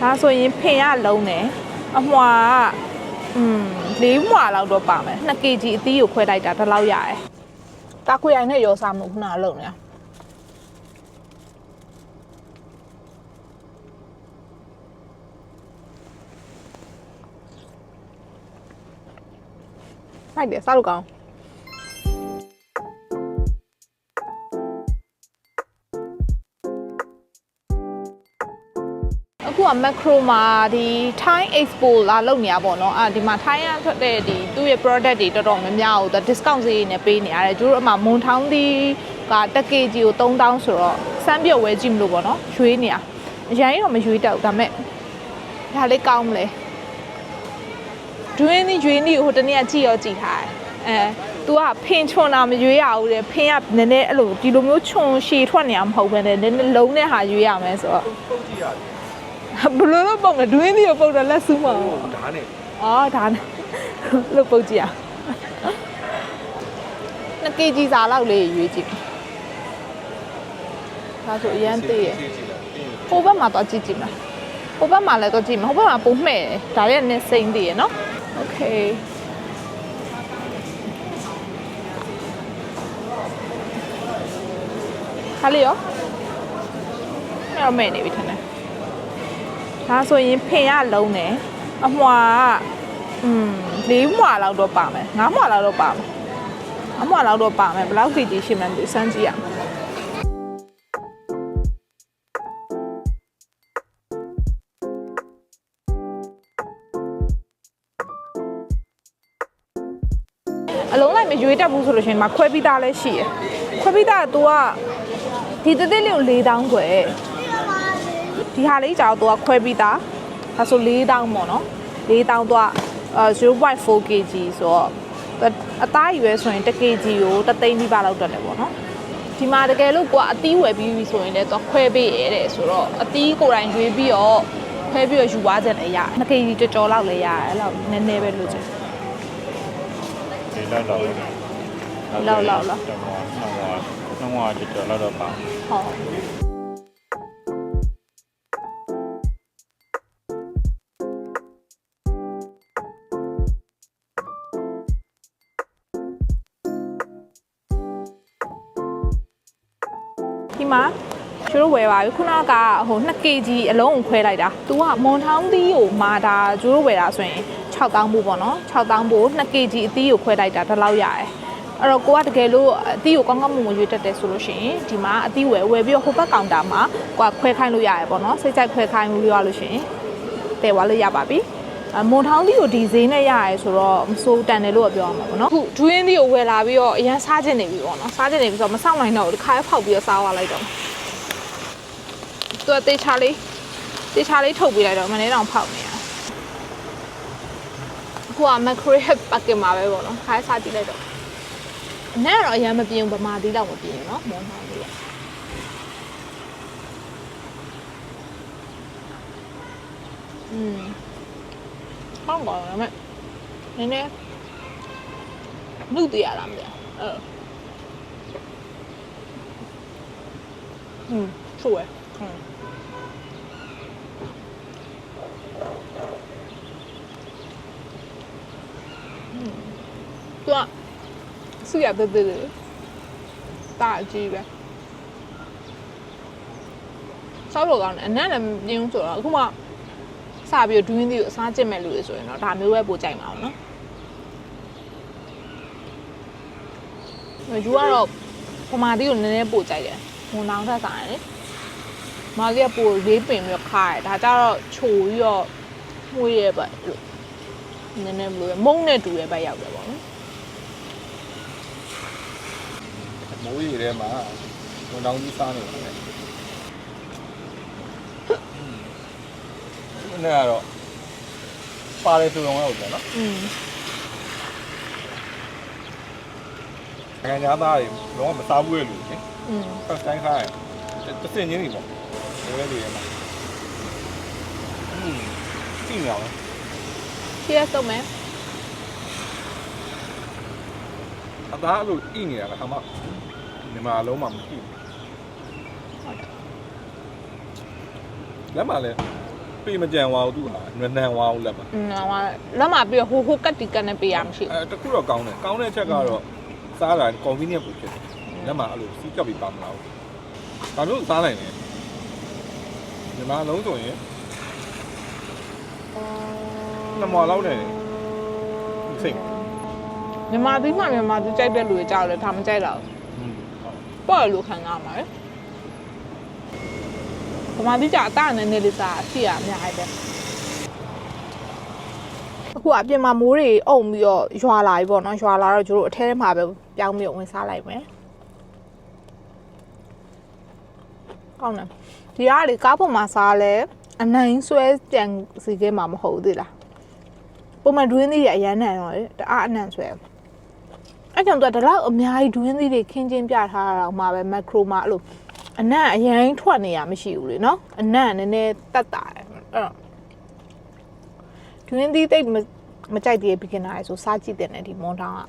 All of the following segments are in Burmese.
ဒါဆိုရင်ဖင်ရလုံးတယ်အမွာကอืม၄မွာလောက်တော့ပါမယ်2 kg အသီးကိုခွဲလိုက်တာဒါလောက်ရတယ်တာခွေရိုင်နဲ့ရောစားမှုခုနကလုံးနေတာလိုက်တယ်စားလို့ကောင်း အခုက macro မှာဒီ Thai Expo လာလုပ်နေရပါတော့အာဒီမှာ Thai ရထွက်တဲ့ဒီသူ့ရဲ့ product တွေတော်တော်များများကို discount ဈေးနဲ့ပေးနေရတယ်ကျတို့အမှမွန်ထောင်းသီးက1 kg ကို3000ဆိုတော့စမ်းပြုတ်ဝဲကြည့်မလို့ပေါ့နော်ရွေးနေရအရင်တော့မရွေးတော့ဘူးဒါပေမဲ့ဒါလေးကောင်းမလဲဒွင်းသီးရွေးနေဟိုတနေ့ကကြည့်ရောကြည့်ထားတယ်အဲ तू ကဖင်ချွန်တာမရွေးရဘူးတဲ့ဖင်ကနည်းနည်းအဲ့လိုဒီလိုမျိုးချွန်ရှည်ထွက်နေရမှာမဟုတ်ဘဲနဲ့နည်းနည်းလုံးတဲ့ဟာရွေးရမယ်ဆိုတော့ ဘယ်လိုလုပ်ပုံလဲဒွင်းသီးကိုပုံတော့လက်ဆူးမှာ ဒါနဲ့ အော်ဒါနဲ့လုပ်ပုံကြည့်အောင်2 kg စာလောက်လေးရွေးကြည့်ဒါဆိုအရန်သေးရ ကြည့်ကြည့်လိုက်ပြီးရင် ဟိုဘက်မှာတော့ကြည့်ကြည့်မယ်ဟိုဘက်မှာလည်းတော့ကြည့်မယ်ဟိုဘက်မှာပုံမှဲ့တယ်ဒါလည်းနည်းစိမ့်သေးရနော်โอเคခါလေးရောအဲ့တော့မဲ့နေပြီထင်တယ် ဒါဆိုရင်ဖင်ရလုံးတယ်အမွာကอืม၄မွာလောက်တော့ပါမယ်၅မွာလောက်တော့ပါမယ်အမွာလောက်တော့ပါမယ်ဘယ်လောက် kg ရှိမှန်းဒီစမ်းကြည့်ရအောင်အလုံးလိုက်မရွေးတတ်ဘူးဆိုလို့ရှိရင်ဒီမှာခွဲပြီးသားလည်းရှိရယ်ခွဲပြီးသားက तू ကဒီတစ်သိလေးကို၄တောင်းခွဲ ဒီဟာလေးကြောက်တော့ခွဲပြီးသားဒါဆို4000ပေါ့နော်4000တော့အဲ0.4 kg ဆိုတော့အသားရွယ်ဆိုရင်1 kg ကိုတသိန်းနီးပါးလောက်တက်တယ်ပေါ့နော်ဒီမှာတကယ်လို့ကိုကအသီးဝယ်ပြီးပြီဆိုရင်လည်းတော့ခွဲပေးရတဲ့ဆိုတော့အသီးကိုယ်တိုင်ရွေးပြီးတော့ခွဲပြီးတော့ယူသွားကြတယ်ရတယ်2 kg ကြော်ကြော်လောက်လည်းရတယ်အဲ့လောက်နည်းနည်းပဲလို့ချင်ဒီလောက်တော့လောက်လောက်လောက်တော့တော့တော့ကြကြော်လောက်တော့ပါဟုတ် ဒီမှာကျတို့ဝယ်ပါပြီခုနကဟို 2 kg အလုံးကိုခွဲလိုက်တာ။ तू ကမွန်ထောင်းသီးကိုမာတာကျတို့ဝယ်တာဆိုရင်6000ဘူးပေါ့နော်6000ဘူး 2 kg အသီးကိုခွဲလိုက်တာဒါလောက်ရတယ်။အဲ့တော့ကိုကတကယ်လို့အသီးကိုကောင်းကောင်းမွန်မွန်ရွေးတတ်တယ်ဆိုလို့ရှိရင်ဒီမှာအသီးဝယ်ဝယ်ပြီးတော့ဟိုဘက်ကောင်တာမှာကိုကခွဲခိုင်းလို့ရတယ်ပေါ့နော်စိတ်ကြိုက်ခွဲခိုင်းလို့ရလို့ရှိရင်တည်သွားလို့ရပါပြီ။အ မွန်ထောင်းသီးကိုဒီဈေးနဲ့ရရဲဆိုတော့မစိုးတန်တယ်လို့ပြောရမှာပေါ့နော်အခုဒွင်းသီးကိုဝယ်လာပြီးတော့အရန်စားကျင်နေပြီပေါ့နော်စားကျင်နေပြီဆိုတော့မဆောင်နိုင်တော့ဘူးတစ်ခါဖောက်ပြီးတော့စားသွားလိုက်တော့သူကတေချာလေးတေချာလေးထုတ်ပေးလိုက်တော့မနေ့တောင်ဖောက်နေတာအခုကမက်ခရီပတ်ကင်မှာပဲပေါ့နော်ခါစားကြည့်လိုက်တော့နဲ့တော့အရင်မပြင်းဗမာသီးလောက်မပြင်းနော်မောင်းပါလေးอืม ဟောင်းကောင်းတယ်မဲ့နည်းနည်းနှုတ်တရလားမသိဘူးအဲอืมสวยอืม သူကစုရတဲ့တဲ့တာအကြီးပဲစောက်လို့ကောင်းတယ်အနက်လည်းမပြင်းဘူးဆိုတော့အခုမှ စပြီးတော့ဒွင်းသီးကိုအစားကျင့်မဲ့လူတွေဆိုရင်တော့ဒါမျိုးပဲပိုကြိုက်မှာအောင်နော်ယူကတော့ပမာသီးကိုနည်းနည်းပိုကြိုက်တယ်ဝန်နောင်ထက်စားတယ်လေမာသီးကပိုလေးပင်ပြီးတော့ခါတယ်ဒါကြတော့ချိုပြီးတော့မှုရရဲ့ပဲလို့နည်းနည်းမလို့မုံနဲ့တူရဲ့ဘက်ရောက်တယ်ပေါ့နော်မိုးရီထဲမှာဝန်တောင်းကြီးစားနေတယ် နေ့ကတော့ပါတယ်ဆိုတော့ဟုတ်တယ်နော် อืม နိုင်ငံသားတွေတော့မစားဘူးလေလူလေ อืม ဖတ်တိုင်းခါရတစ်စင်ချင်းနေပေါ့ဒီလိုလေးရမှာอืมကြည့်ရအောင် ရှေ့ဆုံးမယ် အသားအဲ့လိုဣနေတာကဟာမဒီမှာလုံးမှမကြည့်လက်မှာလည်းဘ ပေမကြံသွားဘူးသူဟာနွနန်သွားဘူးလက်မှာอืมဟိုလက်မှာပြီးတော့ဟိုဟိုကတ်တီကတ်နဲ့ပေးရမှရှိအဲတခုတော့ကောင်းတယ်ကောင်းတဲ့ချက်ကတော့စားတာ convenient ကိုဖြစ်တယ်လက်မှာအဲ့လိုစီးကပ်ပြီးပါမလားဘူးဒါမျိုးစားနိုင်တယ်ညီမလုံးဆိုရင်နှစ်မွာလောက်တယ်စိတ်မြန်မာသီးမှမြန်မာသီးကြိုက်တဲ့လူတွေကြောက်လဲဒါမကြိုက်တော့ပေါ့လို့ခံရမှာလေ မြန်မာသီးကြအတားနဲ့နေလေးစားအဖြစ်ရအများကြီးပဲအခုအပြင်မှာမိုးတွေအုံပြီးတော့ရွာလာပြီပေါ့နော်ရွာလာတော့ကျတို့အထဲထဲမှာပဲပြောင်းပြီးဝင်စားလိုက်မယ်ကောင်းတယ်ဒီကားလေကားပေါ်မှာစားလဲအနိုင်ဆွဲပြန်စီခဲမှာမဟုတ်သေးလားပုံမှန်ဒွင်းသေးရအရန်နံတော့လေတအားအနံ့ဆွဲအဲ့ကြောင့်သူကဒီလောက်အများကြီးဒွင်းသီးတွေခင်းချင်းပြထားတာတော့မှပဲမက်ခရိုမှာအဲ့လို အနံ့အရင်ထွက်နေရမရှိဘူးလေနော်အနံ့နည်းနည်းတက်တာတယ်အဲ့တော့ဒွင်းသီးတိတ်မမကြိုက်သေးတဲ့ beginner တွေဆိုစားကြည့်တဲ့နဲ့ဒီမွန်တောင်းက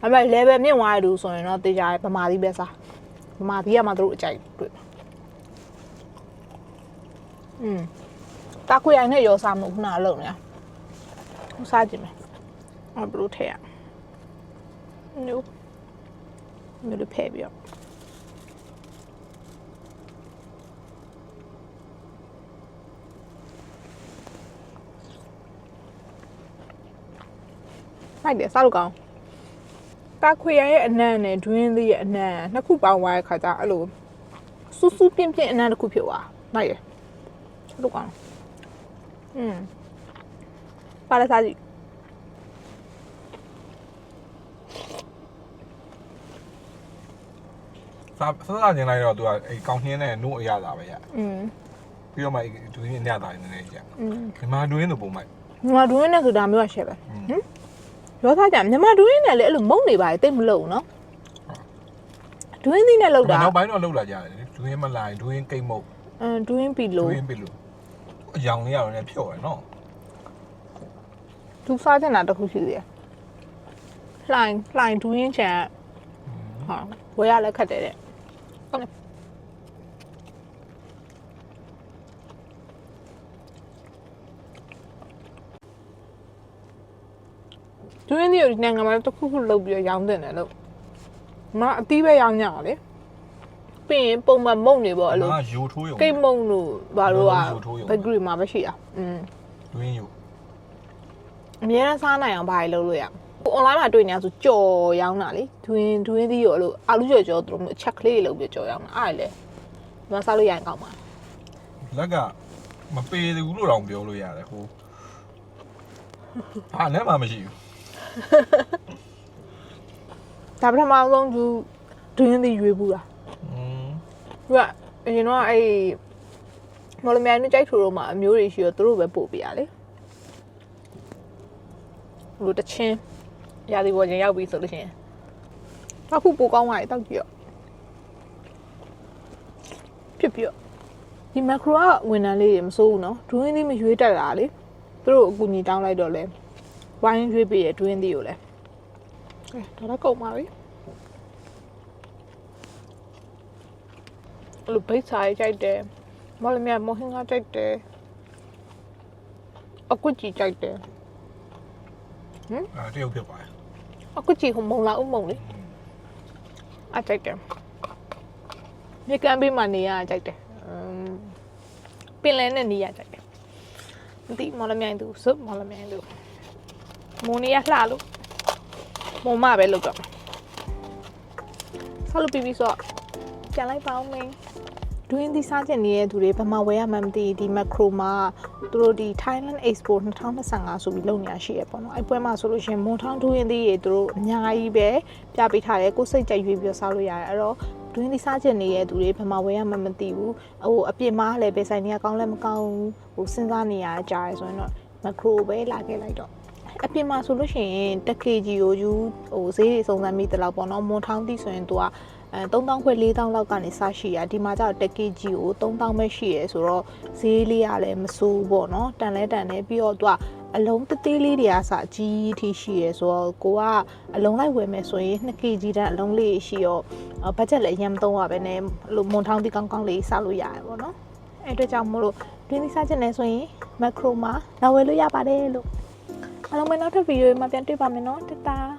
အဲ့မဲ့ level မြင့်သွားတဲ့လူဆိုရင်တော့တေချာဗမာသီးပဲစားဗမာသီးကမှသူတို့အကြိုက်တွေ့อืมတာခွေရိုင်နဲ့ရောစားမှုခုနကလုံနေရဟိုစားကြည့်မယ်အဲ့ဘယ်လိုထည့်ရ Nope. မျိုးလေးဖဲ့ပြီးတော့ မိုက်တယ်စားလို့ကောင်းတာခွေရရဲ့အနံ့နဲ့ဒွင်းသီးရဲ့အနံ့နှစ်ခုပေါင်းသွားတဲ့ခါကျအဲ့လိုစူးစူးပြင်းပြင်းအနံ့တစ်ခုဖြစ်သွားမိုက်တယ်စားလို့ကောင်းอืมပါလာစားကြည့် စားစားစားခြင်းလိုက်တော့သူကအဲကောင်းနှင်းနဲ့နို့အရသာပဲရ อืม ပြီးတော့မှဒူးရင်းညတာနေနေကြ อืม ဒီမှာဒူးရင်းတို့ပုံမိုက် မြန်မာဒူးရင်းနဲ့ဆိုတာမျိုးကရှယ်ပဲ อืม ဟမ် ရောသားကြမြန်မာဒူးရင်းနဲ့လည်းအဲ့လိုမုံနေပါလေတိတ်မလို့နော်ဒူးရင်းသီးနဲ့လောက်တာနောက်ပိုင်းတော့လောက်လာကြတယ်ဒူးရင်းမလာရင်ဒူးရင်းကိတ်မုတ်အမ်ဒူးရင်းပြီဒူးလို့ရင်းပြီလို့အယောင်လေးရတယ်လည်းဖြော့ရနော်ဒူစားချင်တာတစ်ခုရှိသေးတယ်လှိုင်လှိုင်ဒူးရင်းချန်ဟာဝယ်ရလက်ခတ်တယ်တဲ့ တ်တယ်ဒူးရင်းသီးကိုဒီနိုင်ငံမှာတစ်ခုခုလုပ်ပြီးတော့ရောင်းတင်တယ်လို့မအတီးပဲရောင်းကြတာလေပြီးရင်ပုံမှန်မုံနေပေါ့အဲ့လို ငါယိုထိုးရုံ ကိတ်မုံလို့ဘာလို့อ่ะ ရိုးထိုးရုံ ဘက်ဂရီမှာပဲရှိတာอืม ဒူးရင်းယို အများနဲ့စားနိုင်အောင်ဘာတွေလုပ်လို့ရဟို online မှာတွေ့နေရဆိုကြော်ရောင်းတာလေဒွင်းဒွင်းသီးရောလို့အာလူကြော်ကြော်သူတို့မျိုးအချက်ကလေးတွေလုပ်ပြီးကြော်ရောင်းတာအားလေဒီမှာစားလို့ရရင်ကောင်းပါ လက်ကမပေဘူးလို့တော့ပြောလို့ရတယ်ဟိုဟာလည်းမမရှိဘူး ဒါပထမဆုံးသူဒွင်းသီးရွေးဘူးလားอืมသူကအရင်တော့အဲ့မော်လမြိုင်နဲ့ကြိုက်ထူတော့မှအမျိုးတွေရှိတော့သူတို့ပဲပို့ပြရလေလူတချင်းရာသီပေါ်ချင်းရောက်ပြီဆိုလို့ရှိရင်အခုပိုကောင်းသွားတယ်တောက်ကြည့်ရောဖြစ်ပြဒီမက်ခရိုကဝန်ထမ်းလေးတွေမစိုးဘူးနော်ဒွင်းသီးမရွေးတက်တာလေသူတို့အကူညီတောင်းလိုက်တော့လဲ ဝိုင်းရွေးပေးရဒွင်းသီးကိုလဲကဲဒါတော့ကုန်ပါပြီအဲ့လိုဘိတ်စာရေးကြိုက်တယ်မော်လမြိုင်မော်ဟင်းကကြိုက်တယ်အကွတ်ကြီးကြိုက်တယ်အဲတရုတ်ဖြစ်ပါတယ်အကွတ်ကြီးဟိုမုံလာဦးမုံလေအကြိုက်တယ်မြေကမ်းပေးမှနေရကြိုက်တယ်အမ်ပင်လယ်နဲ့နေရကြိုက်တယ်မသိမော်လမြိုင်သူစုမော်လမြိုင်သူ မိုးနေရလှလို့မုံမပဲလောက်တော့ဆောက်လို့ပြီးပြီဆိုတော့ပြန်လိုက်ပါဦးမင်းတွင်းသီးစားကျင်နေတဲ့သူတွေဘယ်မှာဝယ်ရမှန်းမသိဒီမက်ခရိုမှာသူတို့ဒီ Thailand Expo 2025ဆိုပြီးလုပ်နေတာရှိရပေါ့နော်အဲ့ပွဲမှာဆိုလို့ရှရင်မွန်ထောင်းတွင်းသီးတွေသူတို့အများကြီးပဲပြပေးထားတယ်ကိုယ်စိတ်ကြိုက်ရွေးပြီးတော့စားလို့ရတယ်အဲ့တော့တွင်းသီးစားကျင်နေတဲ့သူတွေဘယ်မှာဝယ်ရမှန်းမသိဘူးဟိုအပြစ်မှားလည်းပဲဆိုင်တွေကကောင်းလည်းမကောင်းဘူးဟိုစဉ်းစားနေရကြရဲဆိုရင်တော့မက်ခရိုပဲလာခဲ့လိုက်တော့ အပြင်မှာဆိုလို့ရှိရင်တကေဂျီကိုယူဟိုဈေးတွေစုံစမ်းမိတလောက်ပေါ့နော်မွန်ထောင်းတိဆိုရင်သူကအဲ3000ခွဲ4000လောက်ကနေစရှိရဒီမှာကျတော့တကေဂျီကို3000ပဲရှိရဆိုတော့ဈေးလေးကလည်းမစိုးဘူးပေါ့နော်တန်လဲတန်တယ်ပြီးတော့သူကအလုံးတသေးလေးတွေကစအကြီးထိရှိရဆိုတော့ကိုကအလုံးလိုက်ဝယ်မယ်ဆိုရင် 2 kg တန်းအလုံးလေးရှိရောဘတ်ဂျက်လည်းအရင်မသုံးရပဲနဲ့အဲ့လိုမွန်ထောင်းတိကောင်းကောင်းလေးစားလို့ရတယ်ပေါ့နော်အဲ့အတွက်ကြောင့်မို့လို့ဒပြင်းသီးစားချင်တယ်ဆိုရင်မက်ခရိုမှာလာဝယ်လို့ရပါတယ်လို့ အားလုံးပဲနောက်ထပ်ဗီဒီယိုမှာပြန်တွေ့ပါမယ်နော်တတား